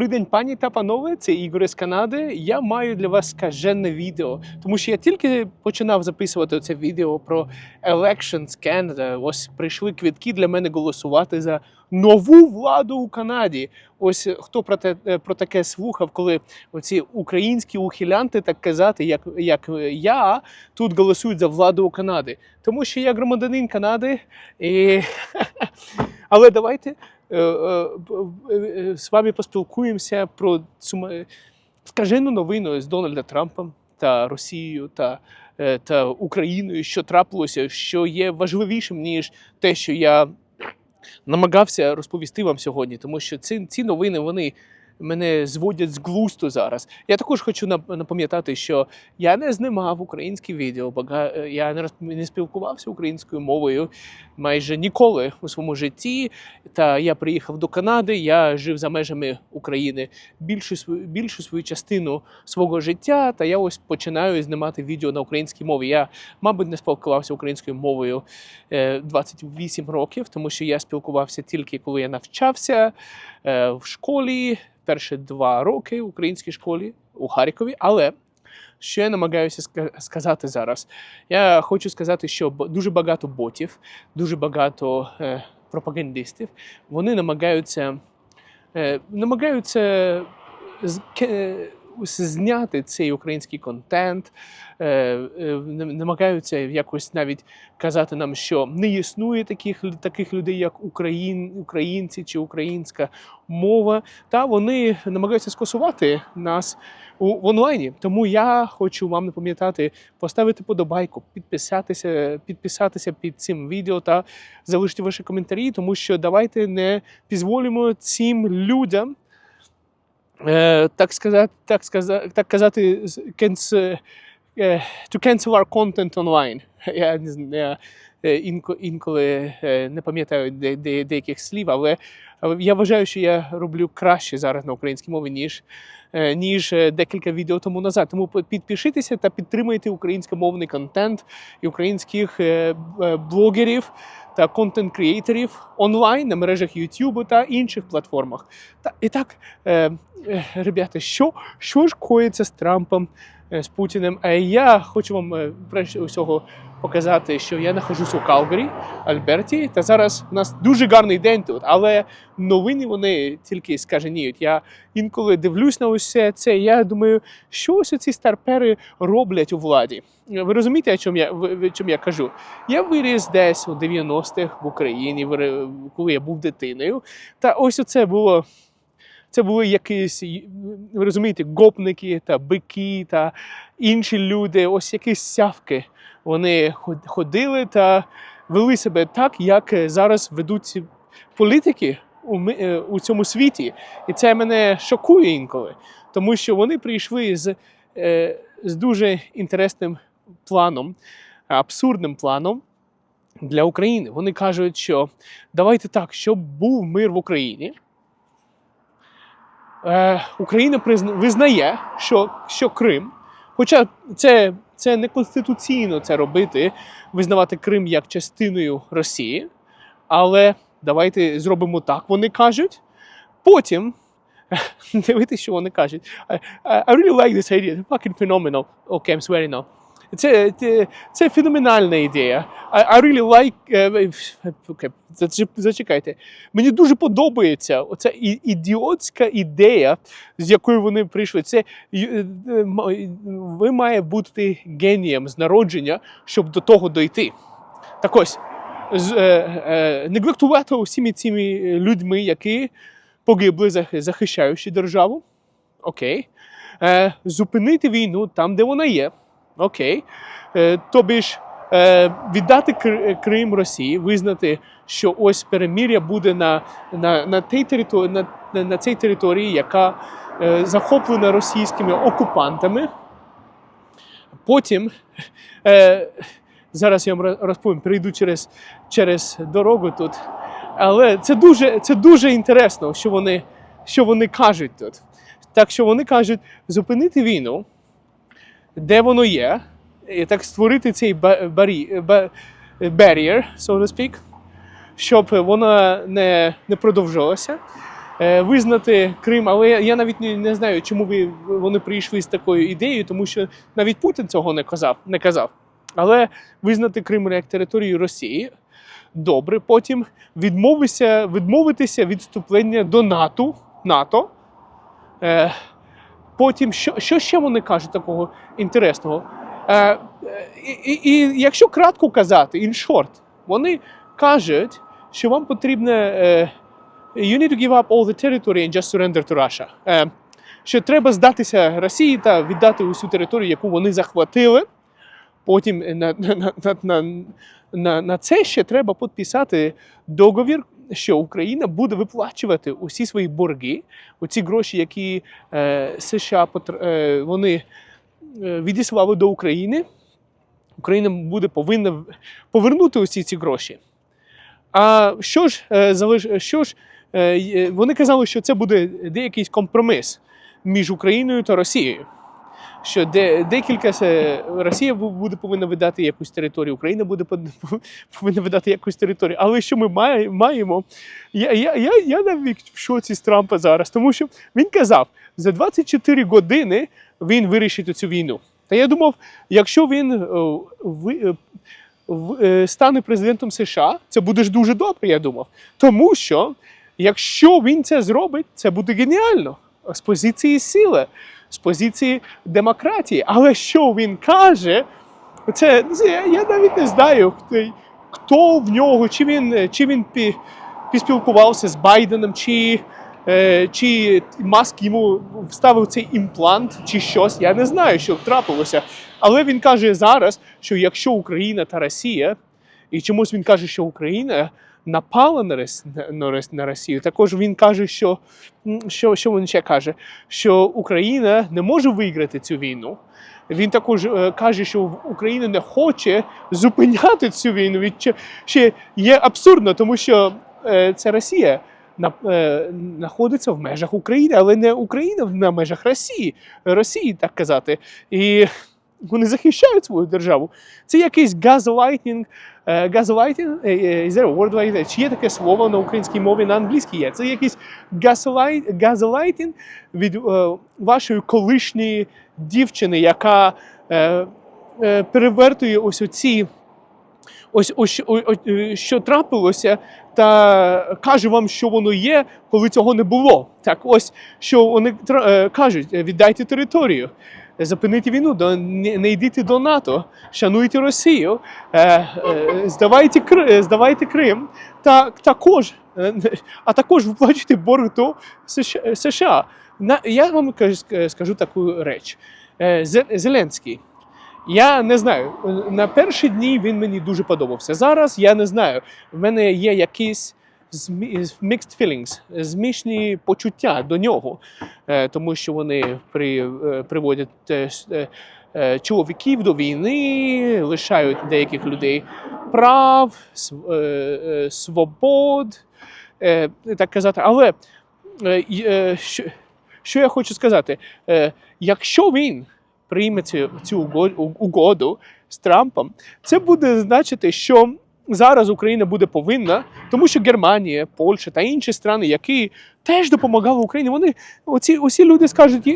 Добрий день, пані та панове, це Ігор з Канади. Я маю для вас скажене відео, тому що я тільки починав записувати це відео про Elections Canada. Ось прийшли квітки для мене голосувати за нову владу у Канаді. Ось хто про те е, про таке слухав, коли оці українські ухилянти так казати, як, як я тут голосують за владу у Канади. Тому що я громадянин Канади, і... але давайте з вами поспілкуємося про цю скажену новину з Дональда Трампом та Росією та, е, та Україною, що трапилося, що є важливішим, ніж те, що я намагався розповісти вам сьогодні, тому що ці, ці новини вони мене зводять з глусту зараз. Я також хочу напам'ятати, що я не знімав українські відео, е, я не, спілкувався українською мовою майже ніколи у своєму житті. Та я приїхав до Канади, я жив за межами України більшу більшу свою частину свого життя. Та я ось починаю знімати відео на українській мові. Я, мабуть, не спілкувався українською мовою е, 28 років, тому що я спілкувався тільки коли я навчався е, в школі. Перші два роки в українській школі у Харкові, але що я намагаюся сказати зараз? Я хочу сказати, що дуже багато ботів, дуже багато е, пропагандистів, вони намагаються, е, намагаються з- зняти цей український контент, е, е, намагаються якось навіть казати нам, що не існує таких, таких людей, як Україн, українці чи українська мова. Та вони намагаються скасувати нас в онлайні. Тому я хочу вам напам'ятати поставити подобайку, підписатися, підписатися під цим відео та залишити ваші коментарі, тому що давайте не дозволимо цим людям. Е, так сказати, так сказати, так казати, кенс, е, to cancel our content online. Я не знаю, е, інколи е, не пам'ятаю де, де, деяких слів, але я вважаю, що я роблю краще зараз на українській мові, ніж, е, ніж е, декілька відео тому назад. Тому підпишіться та підтримайте українськомовний контент і українських е, е, блогерів та контент-креаторів онлайн на мережах YouTube та інших платформах. Та і так, е, е, ребята, що, що ж коїться з Трампом, з Путіним? Е, я хочу вам е, перше усього показати, що я знаходжусь у Калгарі, Альберті, та зараз у нас дуже гарний день тут, але новини вони тільки скаженіють. Я інколи дивлюсь на усе це. Я думаю, що ось ці старпери роблять у владі. Ви розумієте, о чому я в чому я кажу? Я виріс десь у 90-х в Україні, коли я був дитиною. Та ось оце було. Це були якісь, ви розумієте, гопники та бики та інші люди, ось якісь сявки. Вони ходили та вели себе так, як е, зараз ведуть ці політики у, е, у цьому світі. І це мене шокує інколи, тому що вони прийшли з, е, з дуже інтересним планом, абсурдним планом для України. Вони кажуть, що давайте так, щоб був мир в Україні. Е, Україна визнає, що, що Крим, хоча це, це не конституційно це робити, визнавати Крим як частиною Росії, але давайте зробимо так, вони кажуть. Потім дивіться, що вони кажуть. I I really like this idea. It's fucking phenomenal. Okay, I'm swearing now. Це, це, це феноменальна ідея. I, I really like... е, Окей, зачи- зачекайте. Мені дуже подобається оця ідіотська ідея, з якою вони прийшли. Це е, е, ви має бути генієм з народження, щоб до того дойти. Так ось, е, е, неглектувати усіми цими людьми, які погибли, захищаючи державу. Окей. Е, зупинити війну там, де вона є. Окей. Е, тобі ж е, віддати Крим Росії, визнати, що ось перемір'я буде на, на, на, тій території, на, на, цій території, яка е, захоплена російськими окупантами. Потім е, зараз я вам розповім, перейду через, через дорогу тут. Але це дуже, це дуже інтересно, що вони, що вони кажуть тут. Так що вони кажуть, зупинити війну, де воно є, і так створити цей barrier, so to speak, щоб вона не, не продовжилася. е, визнати Крим. Але я, навіть не, знаю, чому вони прийшли з такою ідеєю, тому що навіть Путін цього не казав. Не казав. Але визнати Крим як територію Росії. Добре, потім відмовитися, відмовитися від вступлення до НАТО. НАТО. Е, потім, що, що ще вони кажуть такого інтересного? Е, е, і, і, якщо кратко казати, in short, вони кажуть, що вам потрібно е, you need to give up all the territory and just surrender to Russia. Е, що треба здатися Росії та віддати усю територію, яку вони захватили. Потім на, на, на, на, на, на це ще треба підписати договір, що Україна буде виплачувати усі свої борги, оці гроші, які е, США е, вони е, відіслали до України. Україна буде повинна повернути усі ці гроші. А що ж, е, що ж е, вони казали, що це буде деякий компроміс між Україною та Росією. Що де, декілька Росія буде повинна видати якусь територію, Україна буде пов- повинна видати якусь територію. Але що ми має- маємо? Я, я, я, я навіть в шоці з Трампа зараз, тому що він казав, за 24 години він вирішить цю війну. Та я думав, якщо він е, ви- е, е, стане президентом США, це буде ж дуже добре, я думав. Тому що якщо він це зробить, це буде геніально з позиції сили, з позиції демократії. Але що він каже, це я, навіть не знаю, хто, в нього, чи він, чи він піспілкувався з Байденом, чи, е, чи Маск йому вставив цей імплант, чи щось. Я не знаю, що трапилося. Але він каже зараз, що якщо Україна та Росія, і чомусь він каже, що Україна напала на, на, на Росію, також він каже, що, що, що він ще каже, що Україна не може виграти цю війну. Він також е, каже, що Україна не хоче зупиняти цю війну. Ще є абсурдно, тому що е, це Росія е, знаходиться в межах України, але не Україна на межах Росії, Росії, так казати. І вони захищають свою державу. Це якийсь газлайтінг. е, Газлайтінг, е, е, чи є таке слово на українській мові, на англійській є. Це якийсь газлайт, газлайтінг від вашої колишньої дівчини, яка перевертує ось оці. Ось, ось о- о- е, що трапилося, та каже вам, що воно є, коли цього не було. Так, ось що вони тр- кажуть: віддайте територію, зупиніть війну, не, йдіть до НАТО, шануйте Росію, е, е, здавайте, е, здавайте Крим, та також, а також виплачуйте борг до США. Я вам кажу- скажу таку реч. Зеленський. Я не знаю. На перші дні він мені дуже подобався. Зараз я не знаю. В мене є якісь mixed feelings, змішні почуття до нього, Е, тому що вони при, е, приводять е, чоловіків до війни, лишають деяких людей прав, св- свобод, так казати. Але що, я хочу сказати? Якщо він прийме цю, угоду з Трампом, це буде значити, що зараз Україна буде повинна, тому що Германія, Польща та інші країни, які теж допомагали Україні, вони оці усі люди скажуть: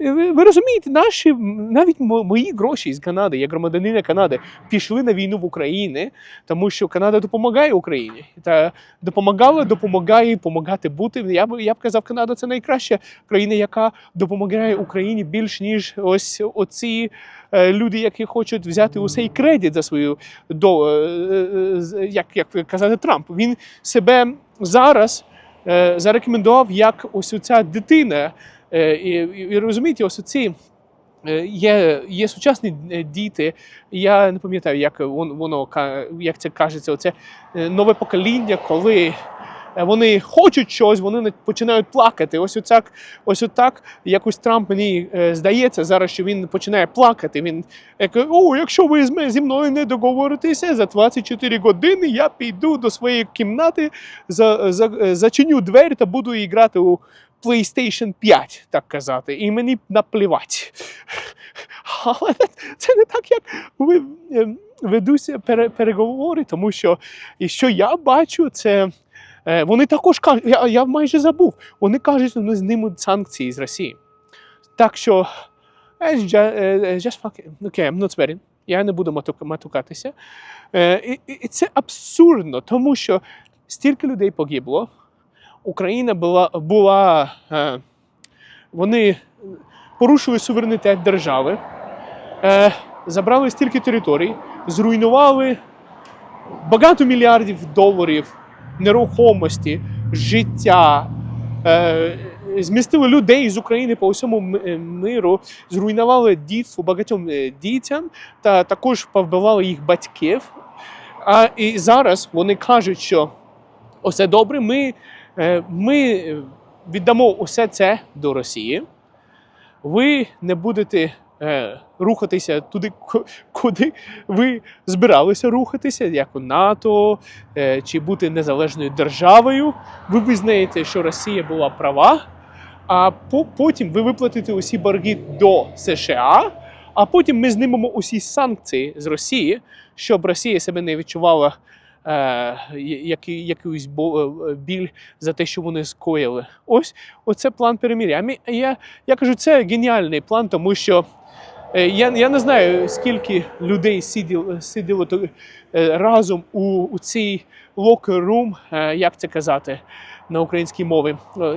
е, ви, розумієте, наші навіть мої гроші з Канади, як громадянина Канади, пішли на війну в Україні, тому що Канада допомагає Україні та допомагала, допомагає допомагати бути. Я б я б казав, Канада це найкраща країна, яка допомагає Україні більш ніж ось оці люди, які хочуть взяти усей кредит за свою до е, е, як, як казати Трамп. Він себе зараз е, зарекомендував як ось ця дитина. Е, і, і, розумієте, ось ці. Е, Є, є сучасні е, діти, я не пам'ятаю, як воно як це кажеться, оце е, нове покоління, коли е, вони хочуть щось, вони починають плакати. Ось отак, ось отак, якось Трамп мені е, здається зараз, що він починає плакати. Він е, каже, о, якщо ви зі мною не договоритеся, за 24 години я піду до своєї кімнати, за, за, е, зачиню двері та буду грати у PlayStation 5, так казати, і мені наплівати. Але це не так, як ви ем, ведуться переговори, тому що і що я бачу, це Е, вони також кажуть, я, я майже забув, вони кажуть, що вони знімуть санкції з Росії. Так що, е, е, just fuck it. Okay, I'm not swearing. Я не буду матука- матукатися. Е, і, і- це абсурдно, тому що стільки людей погибло. Україна була, була е, вони порушили суверенітет держави, е, забрали стільки територій, зруйнували багато мільярдів доларів нерухомості, життя, е, змістили людей з України по всьому е, миру, зруйнували дітство багатьом е, дітям та також повбивали їх батьків. А і зараз вони кажуть, що усе добре, ми, ми віддамо усе це до Росії. Ви не будете рухатися туди, куди ви збиралися рухатися, як у НАТО е, чи бути незалежною державою. Ви визнаєте, що Росія була права, а по- потім ви виплатите усі борги до США, а потім ми знімемо усі санкції з Росії, щоб Росія себе не відчувала. Е, бо- е, біль за те, що вони скоїли. Ось оце план мі- Я, я кажу, це геніальний план, тому що е, я, я не знаю, скільки людей сиділо, сиділо е, разом у, у цій locker room, е, як це казати на українській мові.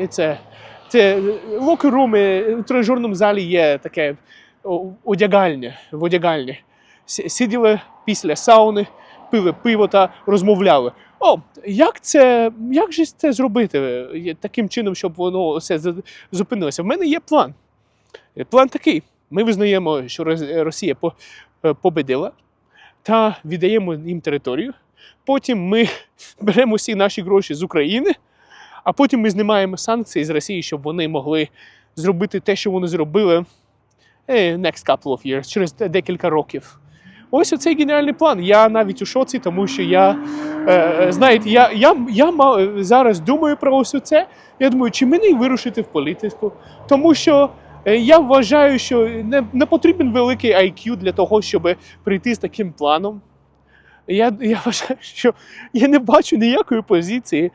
Це, це locker room, е, у тренажерному залі є таке о, одягальня, в одягальні. Сиділи після сауни, пили пиво та розмовляли. О, як це, як же це зробити е, таким чином, щоб воно все зупинилося? В мене є план. Е, План такий: ми визнаємо, що Росія е, победила та віддаємо їм територію. Потім ми беремо всі наші гроші з України, а потім ми знімаємо санкції з Росії, щоб вони могли зробити те, що вони зробили е, next couple of years, через декілька років. Ось оцей геніальний план. Я навіть у шоці, тому що я, е, знаєте, я, я, я зараз думаю про ось це. Я думаю, чи мені вирушити в політику? Тому що е, я вважаю, що не, не потрібен великий IQ для того, щоб прийти з таким планом. Я, я вважаю, що я не бачу ніякої позиції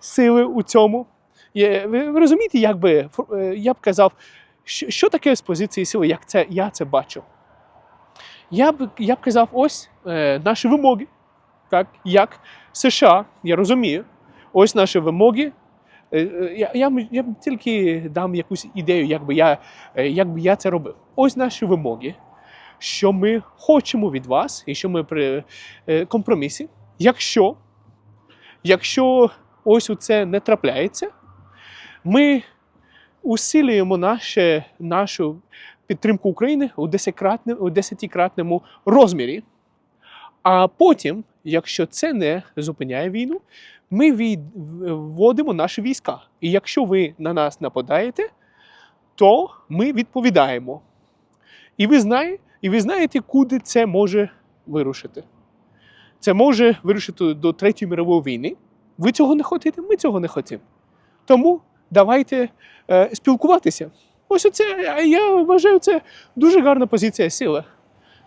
сили у цьому. Я, ви розумієте, як би, е, я б казав, що, що таке з позиції сили, як це, я це бачу? Я б, я б казав, ось е, наші вимоги, так, як США, я розумію, ось наші вимоги. Е, е, Я, я, я тільки дам якусь ідею, як би я, е, як би я це робив. Ось наші вимоги, що ми хочемо від вас, і що ми при компромісі. Якщо, якщо ось це не трапляється, ми усилюємо наше, нашу підтримку України у десятикратному розмірі. А потім, якщо це не зупиняє війну, ми вводимо наші війська. І якщо ви на нас нападаєте, то ми відповідаємо. І ви, знає, і ви знаєте, куди це може вирушити. Це може вирушити до Третьої мирової війни. Ви цього не хочете, ми цього не хочемо. Тому давайте е, спілкуватися. Ось оце, я вважаю, це дуже гарна позиція сили.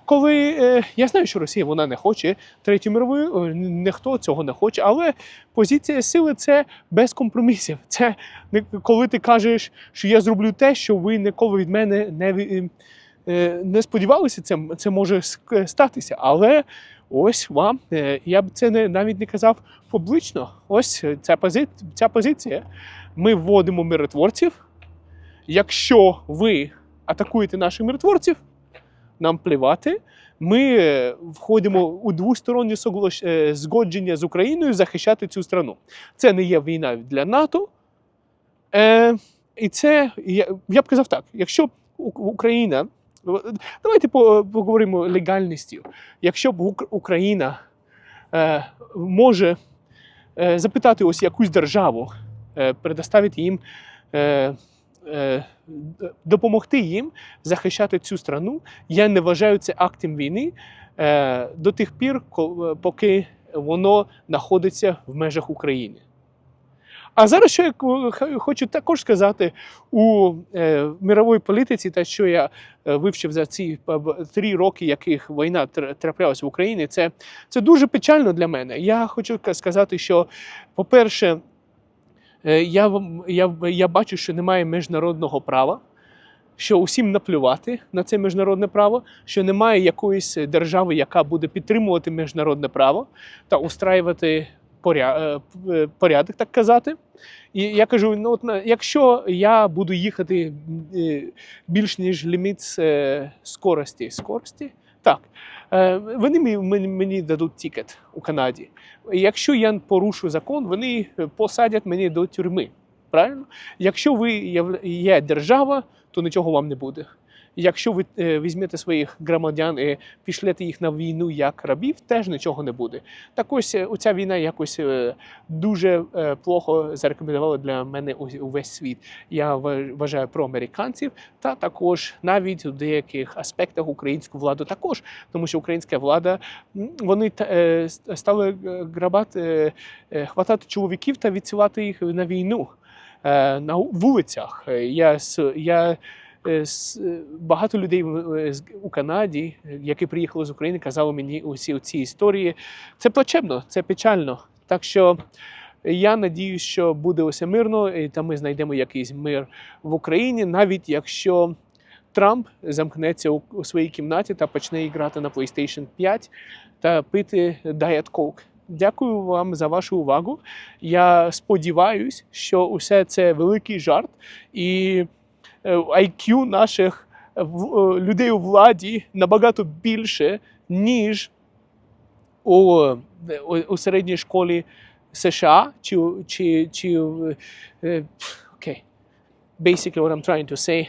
Коли е, я знаю, що Росія вона не хоче третьої мирової, ніхто цього не хоче, але позиція сили це без компромісів. Це коли ти кажеш, що я зроблю те, що ви ніколи від мене не, е, не сподівалися, це, це може статися. Але ось вам, е, я б це не, навіть не казав публічно. Ось е, ця, пози, ця позиція. Ми вводимо миротворців. Якщо ви атакуєте наших миротворців, нам плівати. Ми е, входимо у двостороннє е, згодження з Україною захищати цю страну. Це не є війна для НАТО. Е, і це, я, я б казав так: якщо Україна, давайте по- поговоримо легальністю. Якщо б Україна е, може е, запитати ось якусь державу, е, предоставити їм. Е, допомогти їм захищати цю страну. Я не вважаю це актом війни е, до тих пір, поки воно знаходиться в межах України. А зараз що я хочу також сказати у е, мировій політиці, те, що я е, вивчив за ці е, три роки, яких війна тр- траплялася в Україні, це, це дуже печально для мене. Я хочу сказати, що, по-перше, е, я, вам- я, я бачу, що немає міжнародного права. Що усім наплювати на це міжнародне право, що немає якоїсь держави, яка буде підтримувати міжнародне право та устраювати е, е, порядок, так казати. І я кажу: ну, от, якщо я буду їхати е, більш ніж ліміт е, скорості, скорості, так, е, вони мені, дадуть тікет у Канаді. Якщо я порушу закон, вони посадять мені до тюрми. Правильно? Якщо ви є держава, то нічого вам не буде. Якщо ви е, візьмете своїх громадян і пішлете їх на війну як рабів, теж нічого не буде. Так ось е, оця війна якось е, дуже плохо зарекомендувала для мене увесь світ. Я вважаю про американців та також навіть у деяких аспектах українську владу також, тому що українська влада вони та- стали грабати, хватати чоловіків та відсилати їх на війну на вулицях. Я, я багато людей е, у Канаді, е, які приїхали з України, казали мені усі ці історії. Це плачебно, це печально. Так що я надіюсь, що буде усе мирно, і та ми знайдемо якийсь мир в Україні, навіть якщо Трамп замкнеться у, своїй кімнаті та почне грати на PlayStation 5 та пити Diet Coke. Дякую вам за вашу увагу. Я сподіваюся, що усе це великий жарт, і е, IQ наших е, е, людей у владі набагато більше, ніж у, е, у, середній школі США чи, чи, чи е, окей. Basically, what I'm trying to say.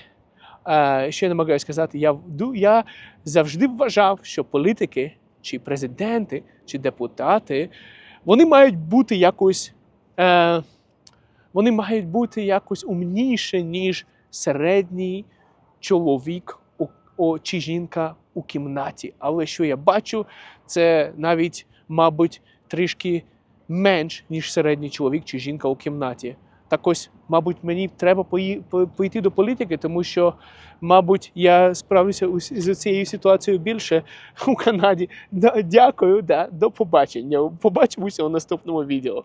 Е, що я намагаюся сказати, я, я завжди вважав, що політики, чи президенти, чи депутати, вони мають бути якось, е, вони мають бути якось умніше, ніж середній чоловік у, чи жінка у кімнаті. Але що я бачу, це навіть, мабуть, трішки менш, ніж середній чоловік чи жінка у кімнаті. Так ось, мабуть, мені треба пойти до політики, тому що, мабуть, я справлюся з цією ситуацією більше у Канаді. Дякую, да, до побачення. Побачимося у наступному відео.